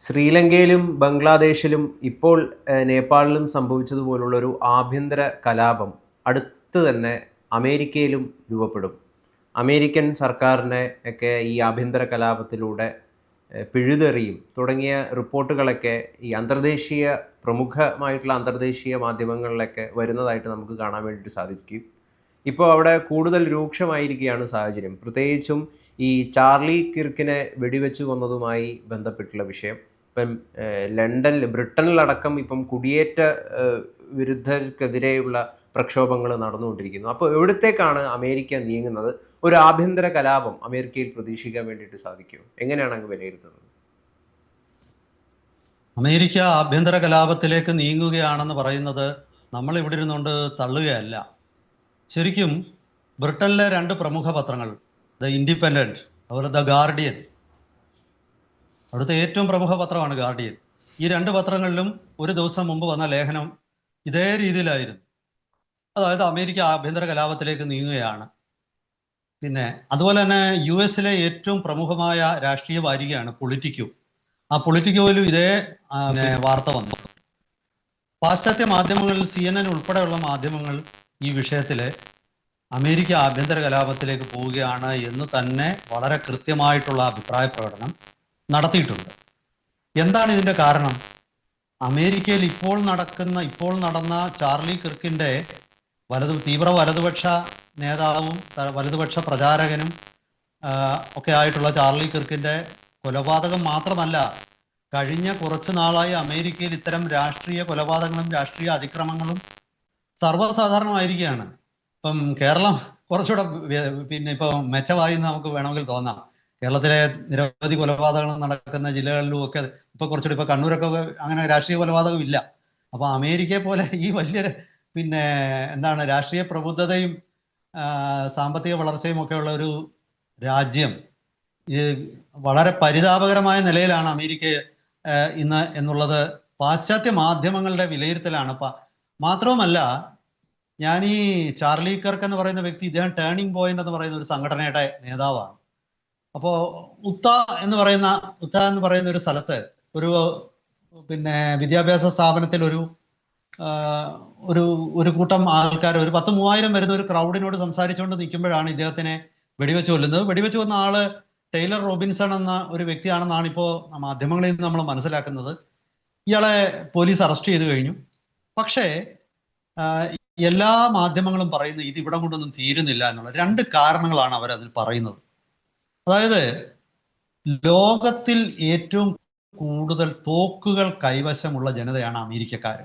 ശ്രീലങ്കയിലും ബംഗ്ലാദേശിലും ഇപ്പോൾ നേപ്പാളിലും സംഭവിച്ചതുപോലുള്ള ഒരു ആഭ്യന്തര കലാപം അടുത്ത് തന്നെ അമേരിക്കയിലും രൂപപ്പെടും. അമേരിക്കൻ സർക്കാരിനെ ഒക്കെ ഈ ആഭ്യന്തര കലാപത്തിലൂടെ പിഴുതെറിയും. തുടങ്ങിയ റിപ്പോർട്ടുകളൊക്കെ ഈ അന്തർദേശീയ പ്രമുഖമായിട്ടുള്ള അന്തർദേശീയ മാധ്യമങ്ങളിലൊക്കെ വരുന്നതായിട്ട് നമുക്ക് കാണാൻ വേണ്ടിയിട്ട് സാധിക്കും. ഇപ്പോൾ അവിടെ കൂടുതൽ രൂക്ഷമായിരിക്കുകയാണ് സാഹചര്യം. പ്രത്യേകിച്ചും ഈ ചാർലി കിർക്കിനെ വെടിവെച്ച് കൊന്നതുമായി ബന്ധപ്പെട്ടുള്ള വിഷയം. ഇപ്പം ലണ്ടനിൽ ബ്രിട്ടനിലടക്കം ഇപ്പം കുടിയേറ്റ വിരുദ്ധർക്കെതിരെയുള്ള പ്രക്ഷോഭങ്ങൾ നടന്നുകൊണ്ടിരിക്കുന്നു. അപ്പോൾ എവിടത്തേക്കാണ് അമേരിക്ക നീങ്ങുന്നത്? ഒരു ആഭ്യന്തര കലാപം അമേരിക്കയിൽ പ്രതീക്ഷിക്കാൻ വേണ്ടിയിട്ട് സാധിക്കും എങ്ങനെയാണ് അങ്ങ് വിലയിരുത്തുന്നത്? അമേരിക്ക ആഭ്യന്തര കലാപത്തിലേക്ക് നീങ്ങുകയാണെന്ന് പറയുന്നത് നമ്മൾ ഇവിടെ ഇരുന്നുകൊണ്ട് തള്ളുകയല്ല. ശരിക്കും ബ്രിട്ടനിലെ രണ്ട് പ്രമുഖ പത്രങ്ങൾ ദ ഇൻഡിപെൻഡന്റ് അതുപോലെ ദ ഗാർഡിയൻ അവിടുത്തെ ഏറ്റവും പ്രമുഖ പത്രമാണ് ഗാർഡിയൻ. ഈ രണ്ട് പത്രങ്ങളിലും ഒരു ദിവസം മുമ്പ് വന്ന ലേഖനം ഇതേ രീതിയിലായിരുന്നു. അതായത് അമേരിക്ക ആഭ്യന്തര കലാപത്തിലേക്ക് നീങ്ങുകയാണ്. പിന്നെ അതുപോലെ തന്നെ യു എസിലെ ഏറ്റവും പ്രമുഖമായ രാഷ്ട്രീയ വാരികയാണ് പൊളിറ്റിക്കോ. ആ പൊളിറ്റിക്കോയിലും ഇതേ വാർത്ത വന്നു. പാശ്ചാത്യ മാധ്യമങ്ങളിൽ സി എൻ എൻ ഉൾപ്പെടെയുള്ള മാധ്യമങ്ങൾ ഈ വിഷയത്തിൽ അമേരിക്ക ആഭ്യന്തര കലാപത്തിലേക്ക് പോവുകയാണ് എന്ന് തന്നെ വളരെ കൃത്യമായിട്ടുള്ള അഭിപ്രായ പ്രകടനം നടത്തിയിട്ടുണ്ട്. എന്താണ് ഇതിന്റെ കാരണം? അമേരിക്കയിൽ ഇപ്പോൾ നടക്കുന്ന ഇപ്പോൾ നടന്ന ചാർലി കിർക്കിന്റെ വലതു തീവ്ര വലതുപക്ഷ നേതാവും വലതുപക്ഷ പ്രചാരകനും ഒക്കെ ആയിട്ടുള്ള ചാർലി കിർക്കിന്റെ കൊലപാതകം മാത്രമല്ല കഴിഞ്ഞ കുറച്ച് നാളായി അമേരിക്കയിൽ ഇത്തരം രാഷ്ട്രീയ കൊലപാതകങ്ങളും രാഷ്ട്രീയ അതിക്രമങ്ങളും സർവസാധാരണമായിരിക്കുകയാണ്. ഇപ്പം കേരളം കുറച്ചുകൂടെ പിന്നെ ഇപ്പം മെച്ചമായി നമുക്ക് വേണമെങ്കിൽ തോന്നാം. കേരളത്തിലെ നിരവധി കൊലപാതകങ്ങൾ നടക്കുന്ന ജില്ലകളിലും ഒക്കെ ഇപ്പൊ കുറച്ചുകൂടി ഇപ്പൊ കണ്ണൂരൊക്കെ അങ്ങനെ രാഷ്ട്രീയ കൊലപാതകം ഇല്ല. അപ്പൊ അമേരിക്കയെ പോലെ ഈ വലിയ പിന്നെ എന്താണ് രാഷ്ട്രീയ പ്രബുദ്ധതയും സാമ്പത്തിക വളർച്ചയും ഉള്ള ഒരു രാജ്യം വളരെ പരിതാപകരമായ നിലയിലാണ് അമേരിക്ക ഇന്ന് എന്നുള്ളത് പാശ്ചാത്യ മാധ്യമങ്ങളുടെ വിലയിരുത്തലാണ്. മാത്രവുമല്ല ഞാൻ ഈ ചാർലി കർക്ക് എന്ന് പറയുന്ന വ്യക്തി ഇദ്ദേഹം ടേണിംഗ് പോയിന്റ് എന്ന് പറയുന്ന ഒരു സംഘടനയുടെ നേതാവാണ്. അപ്പോ ഉത്ത എന്ന് പറയുന്ന ഉത്ത എന്ന് പറയുന്ന ഒരു സ്ഥലത്ത് ഒരു പിന്നെ വിദ്യാഭ്യാസ സ്ഥാപനത്തിൽ ഒരു ഒരു ഒരു കൂട്ടം ആൾക്കാർ ഒരു പത്ത് മൂവായിരം വരുന്ന ഒരു ക്രൗഡിനോട് സംസാരിച്ചുകൊണ്ട് നിൽക്കുമ്പോഴാണ് ഇദ്ദേഹത്തിനെ വെടിവെച്ച് കൊല്ലുന്നത്. വെടിവെച്ച് കൊന്ന ആൾ ടൈലർ റോബിൻസൺ എന്ന ഒരു വ്യക്തിയാണെന്നാണ് ഇപ്പോൾ മാധ്യമങ്ങളിൽ നിന്ന് നമ്മൾ മനസ്സിലാക്കുന്നത്. ഇയാളെ പോലീസ് അറസ്റ്റ് ചെയ്തു കഴിഞ്ഞു. പക്ഷേ എല്ലാ മാധ്യമങ്ങളും പറയുന്നത് ഇത് ഇവിടെ കൊണ്ടൊന്നും തീരുന്നില്ല എന്നുള്ള രണ്ട് കാരണങ്ങളാണ് അവർ അതിൽ പറയുന്നത്. അതായത് ലോകത്തിൽ ഏറ്റവും കൂടുതൽ തോക്കുകൾ കൈവശമുള്ള ജനതയാണ് അമേരിക്കക്കാർ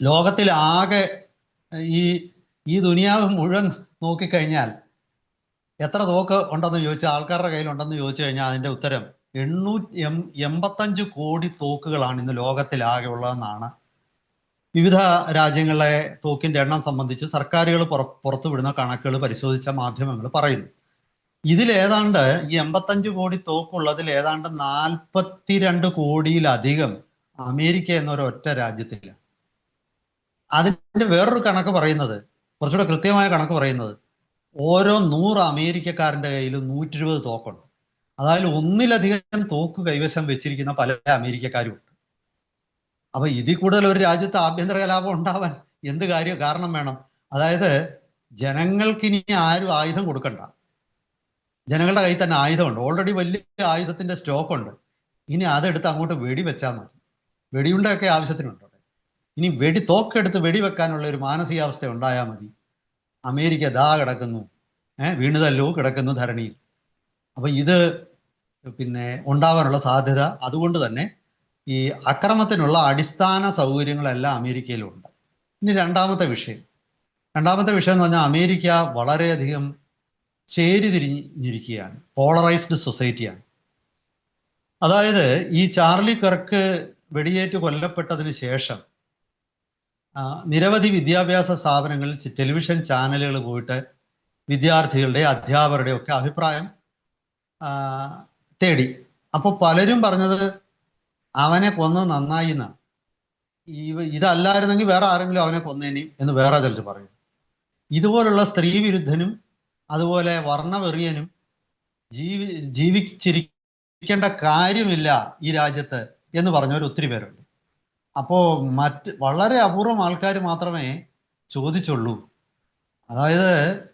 ലോകത്തിലാകെ ഈ ഈ ദുനിയാവ് മുഴുവൻ നോക്കിക്കഴിഞ്ഞാൽ എത്ര തോക്ക് ഉണ്ടെന്ന് ചോദിച്ചാൽ ആൾക്കാരുടെ കയ്യിലുണ്ടെന്ന് ചോദിച്ചു കഴിഞ്ഞാൽ അതിന്റെ ഉത്തരം എണ്ണൂറ്റി എം എൺപത്തഞ്ച് കോടി തോക്കുകളാണ് ഇന്ന് ലോകത്തിലാകെ ഉള്ളതെന്നാണ്. വിവിധ രാജ്യങ്ങളിലെ തോക്കിന്റെ എണ്ണം സംബന്ധിച്ച് സർക്കാരുകൾ പുറ പുറത്തുവിടുന്ന കണക്കുകൾ പരിശോധിച്ച മാധ്യമങ്ങൾ പറയുന്നു. ഇതിലേതാണ്ട് ഈ എൺപത്തഞ്ച് കോടി തോക്കുള്ളതിൽ ഏതാണ്ട് നാൽപ്പത്തിരണ്ട് കോടിയിലധികം അമേരിക്ക എന്നൊരു ഒറ്റ രാജ്യത്തില്ല. അതിന്റെ വേറൊരു കണക്ക് പറയുന്നത് കുറച്ചുകൂടെ കൃത്യമായ കണക്ക് പറയുന്നത് ഓരോ നൂറ് അമേരിക്കക്കാരന്റെ കയ്യിലും നൂറ്റി ഇരുപത് തോക്കുണ്ട്. അതായത് ഒന്നിലധികം തോക്ക് കൈവശം വെച്ചിരിക്കുന്ന പല അമേരിക്കക്കാരും ഉണ്ട്. അപ്പൊ ഇതിൽ കൂടുതൽ ഒരു രാജ്യത്ത് ആഭ്യന്തര കലാപം ഉണ്ടാവാൻ എന്ത് കാര്യം കാരണം വേണം? അതായത് ജനങ്ങൾക്ക് ഇനി ആരും ആയുധം കൊടുക്കണ്ട. ജനങ്ങളുടെ കയ്യിൽ തന്നെ ആയുധമുണ്ട്. ഓൾറെഡി വലിയ ആയുധത്തിന്റെ സ്റ്റോക്ക് ഉണ്ട്. ഇനി അതെടുത്ത് അങ്ങോട്ട് വെടിവെച്ചാൽ മതി. വെടിയുണ്ടൊക്കെ ആവശ്യത്തിനുണ്ട്. ഇനി വെടി തോക്കെടുത്ത് വെടിവെക്കാനുള്ള ഒരു മാനസികാവസ്ഥ ഉണ്ടായാൽ മതി. അമേരിക്ക ദാ കിടക്കുന്നു. ഏഹ് വീണുതല്ലോ കിടക്കുന്നു ധരണിയിൽ. അപ്പൊ ഇത് പിന്നെ ഉണ്ടാവാനുള്ള സാധ്യത അതുകൊണ്ട് തന്നെ ഈ അക്രമത്തിനുള്ള അടിസ്ഥാന സൗകര്യങ്ങളെല്ലാം അമേരിക്കയിലുണ്ട്. ഇനി രണ്ടാമത്തെ വിഷയം. രണ്ടാമത്തെ വിഷയം എന്ന് പറഞ്ഞാൽ അമേരിക്ക വളരെയധികം ചേരി തിരിഞ്ഞിരിക്കുകയാണ് പോളറൈസ്ഡ് സൊസൈറ്റിയാണ് അതായത് ഈ ചാർലി കർക്ക് വെടിയേറ്റ് കൊല്ലപ്പെട്ടതിന് ശേഷം നിരവധി വിദ്യാഭ്യാസ സ്ഥാപനങ്ങളിൽ ടെലിവിഷൻ ചാനലുകൾ പോയിട്ട് വിദ്യാർത്ഥികളുടെ അധ്യാപകരുടെ ഒക്കെ അഭിപ്രായം തേടി. അപ്പോൾ പലരും പറഞ്ഞത് അവനെ കൊന്ന് നന്നായി എന്നാണ്. ഈ ഇതല്ലായിരുന്നെങ്കിൽ വേറെ ആരെങ്കിലും അവനെ കൊന്നേനി എന്ന് വേറെ ചിലർ പറയും ഇതുപോലുള്ള സ്ത്രീ വിരുദ്ധനും അതുപോലെ വർണവെറിയനും ജീവി ജീവിച്ചിരിക്കേണ്ട കാര്യമില്ല ഈ രാജ്യത്ത് എന്ന് പറഞ്ഞവർ ഒത്തിരി പേരുണ്ട്. അപ്പോൾ മറ്റ് വളരെ അപൂർവം ആൾക്കാർ മാത്രമേ ചോദിച്ചുള്ളൂ. അതായത്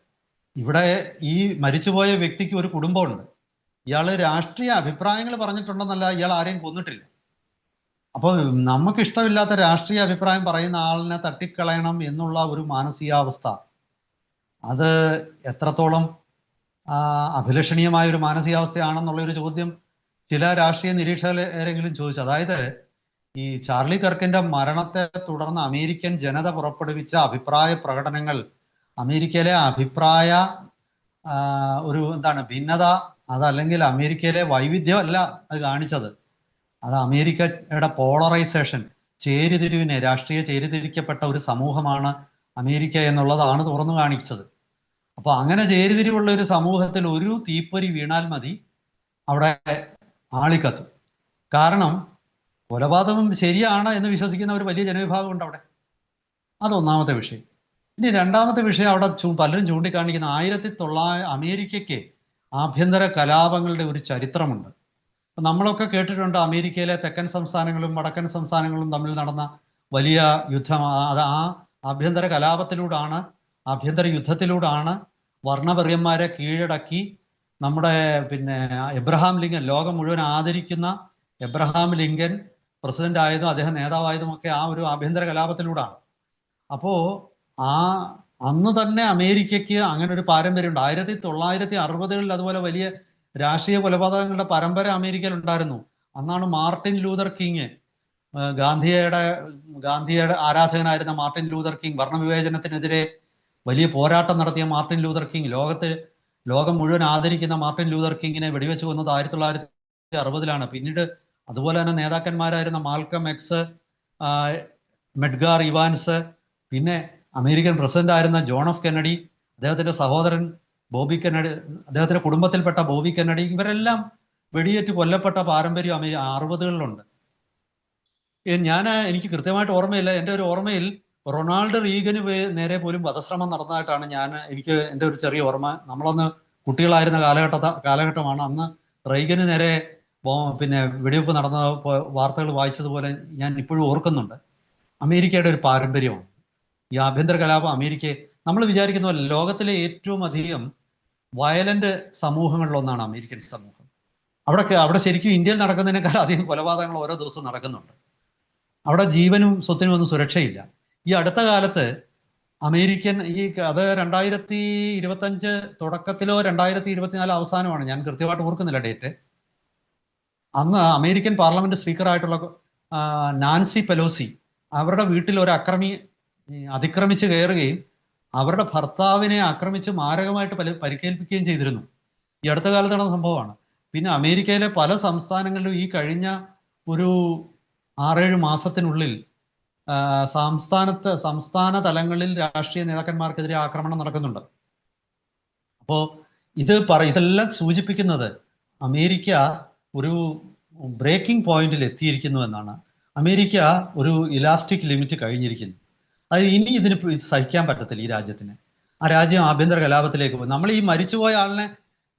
ഇവിടെ ഈ മരിച്ചുപോയ വ്യക്തിക്ക് ഒരു കുടുംബമുണ്ട്. ഇയാൾ രാഷ്ട്രീയ അഭിപ്രായങ്ങൾ പറഞ്ഞിട്ടുണ്ടെന്നല്ല ഇയാൾ ആരെയും കൊന്നിട്ടില്ല. അപ്പോൾ നമുക്ക് ഇഷ്ടമില്ലാത്ത രാഷ്ട്രീയ അഭിപ്രായം പറയുന്ന ആളിനെ തട്ടിക്കളയണം എന്നുള്ള ഒരു മാനസികാവസ്ഥ അത് എത്രത്തോളം അഭിലഷണീയമായ ഒരു മാനസികാവസ്ഥയാണെന്നുള്ള ഒരു ചോദ്യം ചില രാഷ്ട്രീയ നിരീക്ഷകരെങ്കിലും ചോദിച്ചു. അതായത് ഈ ചാർലി കർക്കിന്റെ മരണത്തെ തുടർന്ന് അമേരിക്കൻ ജനത പുറപ്പെടുവിച്ച അഭിപ്രായ പ്രകടനങ്ങൾ അമേരിക്കയിലെ അഭിപ്രായ ഒരു എന്താണ് ഭിന്നത അതല്ലെങ്കിൽ അമേരിക്കയിലെ വൈവിധ്യം അല്ല അത് കാണിച്ചത്. അത് അമേരിക്കയുടെ പോളറൈസേഷൻ ചേരിതിരിവിനെ രാഷ്ട്രീയ ചേരിതിരിക്കപ്പെട്ട ഒരു സമൂഹമാണ് അമേരിക്ക എന്നുള്ളതാണ് തുറന്നു കാണിച്ചത്. അപ്പൊ അങ്ങനെ ചേരിതിരിവുള്ള ഒരു സമൂഹത്തിൽ ഒരു തീപ്പൊരി വീണാൽ മതി. അവിടെ ആളിക്കത്തും. കാരണം കൊലപാതകം ശരിയാണ് എന്ന് വിശ്വസിക്കുന്ന ഒരു വലിയ ജനവിഭാഗമുണ്ട് അവിടെ. അത് ഒന്നാമത്തെ വിഷയം. ഇനി രണ്ടാമത്തെ വിഷയം അവിടെ പലരും ചൂണ്ടിക്കാണിക്കുന്ന ആയിരത്തി തൊള്ളായിരം അമേരിക്കയ്ക്ക് ആഭ്യന്തര കലാപങ്ങളുടെ ഒരു ചരിത്രമുണ്ട്. നമ്മളൊക്കെ കേട്ടിട്ടുണ്ട് അമേരിക്കയിലെ തെക്കൻ സംസ്ഥാനങ്ങളും വടക്കൻ സംസ്ഥാനങ്ങളും തമ്മിൽ നടന്ന വലിയ യുദ്ധം. അത് ആ ആഭ്യന്തര കലാപത്തിലൂടാണ് ആഭ്യന്തര യുദ്ധത്തിലൂടാണ് വർണപെറിയന്മാരെ കീഴടക്കി നമ്മുടെ പിന്നെ എബ്രഹാം ലിങ്കൻ ലോകം മുഴുവൻ ആദരിക്കുന്ന എബ്രഹാം ലിങ്കൻ പ്രസിഡന്റ് ആയതും അദ്ദേഹം നേതാവായതും ഒക്കെ ആ ഒരു ആഭ്യന്തര കലാപത്തിലൂടാണ്. അപ്പോ ആ അന്ന് തന്നെ അമേരിക്കയ്ക്ക് അങ്ങനെ ഒരു പാരമ്പര്യമുണ്ട്. ആയിരത്തി തൊള്ളായിരത്തി അറുപതുകളിൽ അതുപോലെ വലിയ രാഷ്ട്രീയ കൊലപാതകങ്ങളുടെ പരമ്പര അമേരിക്കയിൽ ഉണ്ടായിരുന്നു. അന്നാണ് മാർട്ടിൻ ലൂതർ കിങ് ഗാന്ധിയുടെ ഗാന്ധിയുടെ ആരാധകനായിരുന്ന മാർട്ടിൻ ലൂതർ കിങ് വർണവിവേചനത്തിനെതിരെ വലിയ പോരാട്ടം നടത്തിയ മാർട്ടിൻ ലൂതർ കിങ്. ലോകത്തെ ലോകം മുഴുവൻ ആദരിക്കുന്ന മാർട്ടിൻ ലൂതർ കിങ്ങിനെ വെടിവെച്ച് കൊന്നത് ആയിരത്തി തൊള്ളായിരത്തി അറുപതിലാണ് പിന്നീട് അതുപോലെ തന്നെ നേതാക്കന്മാരായിരുന്ന മാൽക്കം എക്സ് മെഡ്ഗാർ ഇവാൻസ് പിന്നെ അമേരിക്കൻ പ്രസിഡന്റ് ആയിരുന്ന ജോൺ ഓഫ് കെന്നഡി അദ്ദേഹത്തിന്റെ സഹോദരൻ ബോബി കെന്നഡി അദ്ദേഹത്തിന്റെ കുടുംബത്തിൽപ്പെട്ട ബോബി കെന്നഡി ഇവരെല്ലാം വെടിയേറ്റ് കൊല്ലപ്പെട്ട പാരമ്പര്യം അമേരി അറുപതുകളിലുണ്ട്. ഞാൻ എനിക്ക് കൃത്യമായിട്ട് ഓർമ്മയില്ല. എന്റെ ഒരു ഓർമ്മയിൽ റൊണാൾഡ് റീഗന് നേരെ പോലും വധശ്രമം നടന്നതായിട്ടാണ് ഞാൻ എനിക്ക് എന്റെ ഒരു ചെറിയ ഓർമ്മ. നമ്മളന്ന് കുട്ടികളായിരുന്ന കാലഘട്ട കാലഘട്ടമാണ് അന്ന് റീഗന് നേരെ പിന്നെ വെടിവെപ്പ് നടന്ന വാർത്തകൾ വായിച്ചതുപോലെ ഞാൻ ഇപ്പോഴും ഓർക്കുന്നുണ്ട്. അമേരിക്കയുടെ ഒരു പാരമ്പര്യമാണ്. ഈ ആഭ്യന്തര കലാപം അമേരിക്കയെ നമ്മൾ വിചാരിക്കുന്ന പോലെ ലോകത്തിലെ ഏറ്റവും അധികം വയലന്റ് സമൂഹങ്ങളിലൊന്നാണ് അമേരിക്കൻ സമൂഹം. അവിടെ അവിടെ ശരിക്കും ഇന്ത്യയിൽ നടക്കുന്നതിനേക്കാൾ അധികം കൊലപാതകങ്ങൾ ഓരോ ദിവസവും നടക്കുന്നുണ്ട്. അവിടെ ജീവനും സ്വത്തിനും ഒന്നും സുരക്ഷയില്ല. ഈ അടുത്ത കാലത്ത് അമേരിക്കൻ ഈ അത് രണ്ടായിരത്തി ഇരുപത്തഞ്ച് തുടക്കത്തിലോ രണ്ടായിരത്തി ഇരുപത്തിനാല് അവസാനമാണ്. ഞാൻ കൃത്യമായിട്ട് ഓർക്കുന്നില്ല ഡേറ്റ്. അന്ന് അമേരിക്കൻ പാർലമെന്റ് സ്പീക്കറായിട്ടുള്ള നാൻസി പെലോസി അവരുടെ വീട്ടിൽ ഒരു അക്രമി അതിക്രമിച്ച് കയറുകയും അവരുടെ ഭർത്താവിനെ ആക്രമിച്ച് മാരകമായിട്ട് പല പരിക്കേൽപ്പിക്കുകയും ചെയ്തിരുന്നു. ഈ അടുത്ത കാലത്ത് നടന്ന സംഭവമാണ്. പിന്നെ അമേരിക്കയിലെ പല സംസ്ഥാനങ്ങളിലും ഈ കഴിഞ്ഞ ഒരു ആറേഴ് മാസത്തിനുള്ളിൽ സംസ്ഥാനത്ത് സംസ്ഥാന തലങ്ങളിൽ രാഷ്ട്രീയ നേതാക്കന്മാർക്കെതിരെ ആക്രമണം നടക്കുന്നുണ്ട്. അപ്പോൾ ഇത് പറ ഇതെല്ലാം സൂചിപ്പിക്കുന്നത് അമേരിക്ക ഒരു ബ്രേക്കിംഗ് പോയിന്റിൽ എത്തിയിരിക്കുന്നു എന്നാണ്. അമേരിക്ക ഒരു ഇലാസ്റ്റിക് ലിമിറ്റ് കഴിഞ്ഞിരിക്കുന്നു. അത് ഇനി ഇതിന് സഹിക്കാൻ പറ്റത്തില്ല ഈ രാജ്യത്തിന്. ആ രാജ്യം ആഭ്യന്തര കലാപത്തിലേക്ക് പോകും നമ്മൾ ഈ മരിച്ചുപോയ ആളിനെ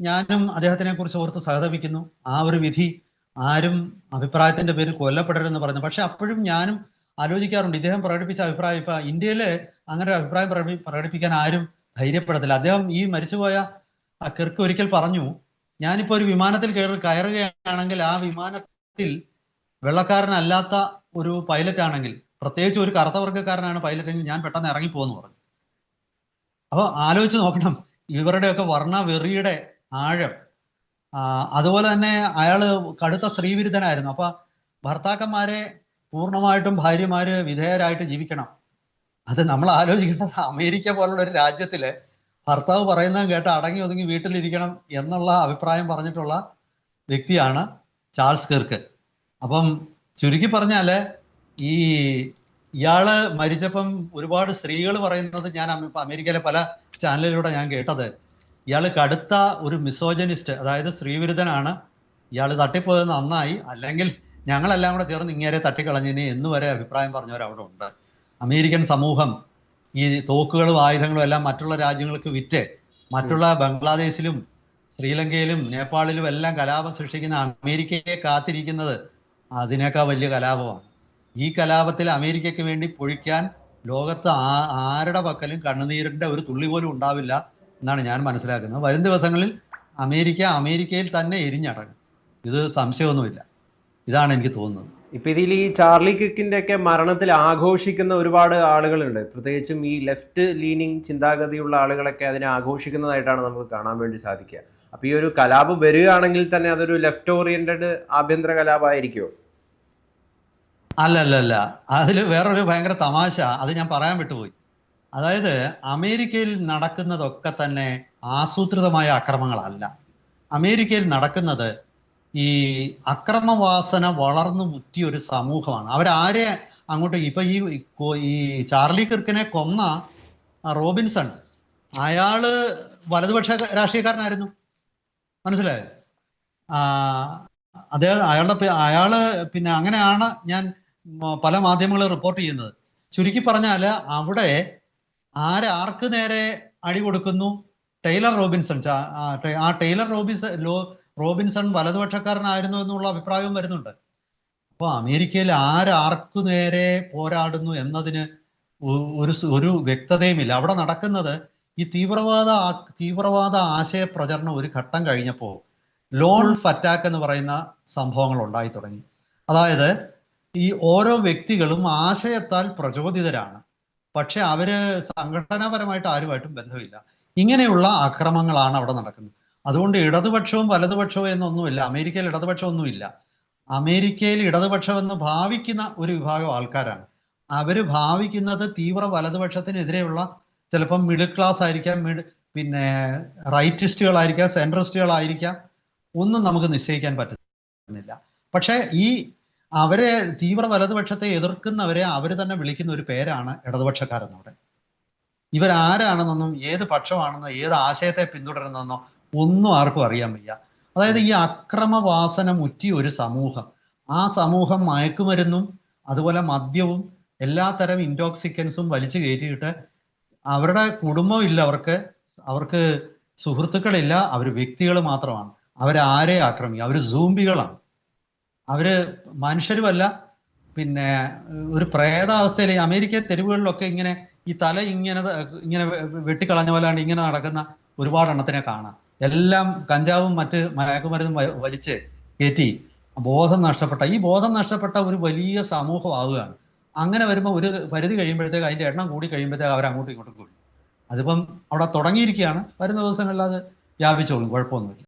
ഞാനും അദ്ദേഹത്തിനെ കുറിച്ച് ഓർത്ത് സഹതപിക്കുന്നു. ആ ഒരു വിധി ആരും അഭിപ്രായത്തിന്റെ പേരിൽ കൊല്ലപ്പെടരുതെന്ന് പറഞ്ഞു. പക്ഷെ അപ്പോഴും ഞാനും ആലോചിക്കാറുണ്ട്. ഇദ്ദേഹം പ്രകടിപ്പിച്ച അഭിപ്രായം ഇപ്പൊ ഇന്ത്യയിൽ അങ്ങനെ ഒരു അഭിപ്രായം പ്രകടി- പ്രകടിപ്പിക്കാൻ ആരും ധൈര്യപ്പെടത്തില്ല. അദ്ദേഹം ഈ മരിച്ചുപോയ കിർക്ക് ഒരിക്കൽ പറഞ്ഞു ഞാനിപ്പോ ഒരു വിമാനത്തിൽ കയറി കയറുകയാണെങ്കിൽ ആ വിമാനത്തിൽ വെള്ളക്കാരനല്ലാത്ത ഒരു പൈലറ്റ് ആണെങ്കിൽ പ്രത്യേകിച്ച് ഒരു കറുത്ത വർഗക്കാരനാണ് പൈലറ്റ് എങ്കിൽ ഞാൻ പെട്ടെന്ന് ഇറങ്ങിപ്പോന്ന് പറഞ്ഞു. അപ്പൊ ആലോചിച്ച് നോക്കണം ഇവരുടെയൊക്കെ വർണ വെറിയുടെ ആഴം അതുപോലെ തന്നെ അയാൾ കടുത്ത സ്ത്രീവിരുദ്ധനായിരുന്നു. അപ്പൊ ഭർത്താക്കന്മാരെ പൂർണമായിട്ടും ഭാര്യമാര് വിധേയരായിട്ട് ജീവിക്കണം. അത് നമ്മൾ ആലോചിക്കേണ്ടത് അമേരിക്ക പോലുള്ള ഒരു രാജ്യത്തിൽ ഭർത്താവ് പറയുന്നത് കേട്ട് അടങ്ങി ഒതുങ്ങി വീട്ടിലിരിക്കണം എന്നുള്ള അഭിപ്രായം പറഞ്ഞിട്ടുള്ള വ്യക്തിയാണ് ചാൾസ് കിർക്ക്. അപ്പം ചുരുക്കി പറഞ്ഞാൽ ഈ ഇയാൾ മരിച്ചപ്പം ഒരുപാട് സ്ത്രീകൾ പറയുന്നത് ഞാൻ അമേരിക്കയിലെ പല ചാനലിലൂടെ ഞാൻ കേട്ടത്. ഇയാൾ കടുത്ത ഒരു മിസോജനിസ്റ്റ് അതായത് സ്ത്രീവിരുദ്ധനാണ്. ഇയാൾ തട്ടിപ്പോയത് നന്നായി. അല്ലെങ്കിൽ ഞങ്ങളെല്ലാം കൂടെ ചേർന്ന് ഇങ്ങേരെ തട്ടിക്കളഞ്ഞിന് എന്ന് വരെ അഭിപ്രായം പറഞ്ഞവർ അവിടെ ഉണ്ട്. അമേരിക്കൻ സമൂഹം ഈ തോക്കുകളും ആയുധങ്ങളും എല്ലാം മറ്റുള്ള രാജ്യങ്ങൾക്ക് വിറ്റ് മറ്റുള്ള ബംഗ്ലാദേശിലും ശ്രീലങ്കയിലും നേപ്പാളിലും എല്ലാം കലാപം സൃഷ്ടിക്കുന്ന അമേരിക്കയെ കാത്തിരിക്കുന്നത് അതിനേക്കാൾ വലിയ കലാപമാണ്. ഈ കലാപത്തിൽ അമേരിക്കയ്ക്ക് വേണ്ടി പൊഴിക്കാൻ ലോകത്ത് ആ- ആരുടെ പക്കലും കണ്ണുനീരിന്റെ ഒരു തുള്ളി പോലും ഉണ്ടാവില്ല എന്നാണ് ഞാൻ മനസ്സിലാക്കുന്നത്. വരും ദിവസങ്ങളിൽ അമേരിക്ക അമേരിക്കയിൽ തന്നെ എരിഞ്ഞടങ്ങും. ഇത് സംശയമൊന്നുമില്ല. ഇതാണ് എനിക്ക് തോന്നുന്നത്. ഇപ്പൊ ഇതിൽ ഈ ചാർലി കിക്കിന്റെ ഒക്കെ മരണത്തിൽ ആഘോഷിക്കുന്ന ഒരുപാട് ആളുകളുണ്ട്. പ്രത്യേകിച്ചും ഈ ലെഫ്റ്റ് ലീനിങ് ചിന്താഗതിയുള്ള ആളുകളൊക്കെ അതിനെ ആഘോഷിക്കുന്നതായിട്ടാണ് നമുക്ക് കാണാൻ വേണ്ടി സാധിക്കുക. അപ്പൊ ഈ ഒരു കലാപം വരികയാണെങ്കിൽ തന്നെ അതൊരു ലെഫ്റ്റ് ഓറിയന്റഡ് ആഭ്യന്തര കലാപമായിരിക്കുമോ അല്ല അല്ല അല്ല. അതിൽ വേറൊരു ഭയങ്കര തമാശ. അത് ഞാൻ പറയാൻ വിട്ടുപോയി. അതായത് അമേരിക്കയിൽ നടക്കുന്നതൊക്കെ തന്നെ ആസൂത്രിതമായ അക്രമങ്ങളല്ല. അമേരിക്കയിൽ നടക്കുന്നത് ഈ അക്രമവാസന വളർന്നു മുറ്റിയ ഒരു സമൂഹമാണ്. അവരാരെ അങ്ങോട്ട് ഇപ്പൊ ഈ ഈ ചാർലി കിർക്കിനെ കൊന്ന റോബിൻസൺ. അയാൾ വലതുപക്ഷ രാഷ്ട്രീയക്കാരനായിരുന്നു. മനസ്സിലായോ? അദ്ദേഹം അയാളുടെ അയാൾ പിന്നെ അങ്ങനെയാണ് ഞാൻ പല മാധ്യമങ്ങളും റിപ്പോർട്ട് ചെയ്യുന്നത്. ചുരുക്കി പറഞ്ഞാൽ അവിടെ ആരാർക്ക് നേരെ അടി കൊടുക്കുന്നു? ടൈലർ റോബിൻസൺ ആ ടൈലർ റോബിൻസൺ റോബിൻസൺ വലതുപക്ഷക്കാരനായിരുന്നു എന്നുള്ള അഭിപ്രായവും വരുന്നുണ്ട്. അപ്പോൾ അമേരിക്കയിൽ ആരാർക്കു നേരെ പോരാടുന്നു എന്നതിന് ഒരു ഒരു വ്യക്തതയുമില്ല. അവിടെ നടക്കുന്നത് ഈ തീവ്രവാദ തീവ്രവാദ ആശയ പ്രചരണം ഒരു ഘട്ടം കഴിഞ്ഞപ്പോൾ ലോൺ അറ്റാക്ക് എന്ന് പറയുന്ന സംഭവങ്ങൾ ഉണ്ടായി തുടങ്ങി. അതായത് ഈ ഓരോ വ്യക്തികളും ആശയത്താൽ പ്രചോദിതരാണ്. പക്ഷെ അവർ സംഘടനാപരമായിട്ട് ആരുമായിട്ടും ബന്ധമില്ല. ഇങ്ങനെയുള്ള അക്രമങ്ങളാണ് അവിടെ നടക്കുന്നത്. അതുകൊണ്ട് ഇടതുപക്ഷവും വലതുപക്ഷവും എന്നൊന്നുമില്ല. അമേരിക്കയിൽ ഇടതുപക്ഷമൊന്നുമില്ല. അമേരിക്കയിൽ ഇടതുപക്ഷം എന്ന് ഭാവിക്കുന്ന ഒരു വിഭാഗം ആൾക്കാരാണ്. അവർ ഭാവിക്കുന്നത് തീവ്ര വലതുപക്ഷത്തിനെതിരെയുള്ള ചിലപ്പം മിഡിൽ ക്ലാസ് ആയിരിക്കാം മിഡ് പിന്നെ റൈറ്റിസ്റ്റുകളായിരിക്കാം സെൻട്രിസ്റ്റുകളായിരിക്കാം ഒന്നും നമുക്ക് നിശ്ചയിക്കാൻ പറ്റുന്നില്ല. പക്ഷേ ഈ അവരെ തീവ്ര വലതുപക്ഷത്തെ എതിർക്കുന്നവരെ അവർ തന്നെ വിളിക്കുന്ന ഒരു പേരാണ് ഇടതുപക്ഷക്കാരെന്നവിടെ ഇവരാരാണെന്നൊന്നും ഏത് പക്ഷമാണെന്നോ ഏത് ആശയത്തെ പിന്തുടരുന്നെന്നോ ഒന്നും ആർക്കും അറിയാൻ വയ്യ. അതായത് ഈ അക്രമവാസന മുറ്റി ഒരു സമൂഹം. ആ സമൂഹം മയക്കുമരുന്നും അതുപോലെ മദ്യവും എല്ലാത്തരം ഇൻടോക്സിക്കൻസും വലിച്ചു കയറ്റിയിട്ട് അവരുടെ കുടുംബം ഇല്ല അവർക്ക് അവർക്ക് സുഹൃത്തുക്കളില്ല അവർ വ്യക്തികൾ മാത്രമാണ്. അവരാരെ ആക്രമിക്കുക അവർ സൂംബികളാണ് അവർ മനുഷ്യരുമല്ല. പിന്നെ ഒരു പ്രേതാവസ്ഥയിൽ അമേരിക്ക തെരുവുകളിലൊക്കെ ഇങ്ങനെ ഈ തല ഇങ്ങനെ ഇങ്ങനെ വെട്ടിക്കളഞ്ഞ പോലെയാണ് ഇങ്ങനെ നടക്കുന്ന ഒരുപാട് എണ്ണത്തിനെ കാണാം. എല്ലാം കഞ്ചാവും മറ്റ് മയക്കുമരുന്നും വലിച്ച് കയറ്റി ബോധം നഷ്ടപ്പെട്ട ഈ ബോധം നഷ്ടപ്പെട്ട ഒരു വലിയ സമൂഹമാവുകയാണ്. അങ്ങനെ വരുമ്പോൾ ഒരു പരിധി കഴിയുമ്പോഴത്തേക്ക് അതിന്റെ എണ്ണം കൂടി കഴിയുമ്പോഴത്തേക്ക് അവർ അങ്ങോട്ടും ഇങ്ങോട്ടും കൂടി അതിപ്പം അവിടെ തുടങ്ങിയിരിക്കുകയാണ്. വരുന്ന ദിവസങ്ങളിൽ അത് വ്യാപിച്ചോളും. കുഴപ്പമൊന്നുമില്ല.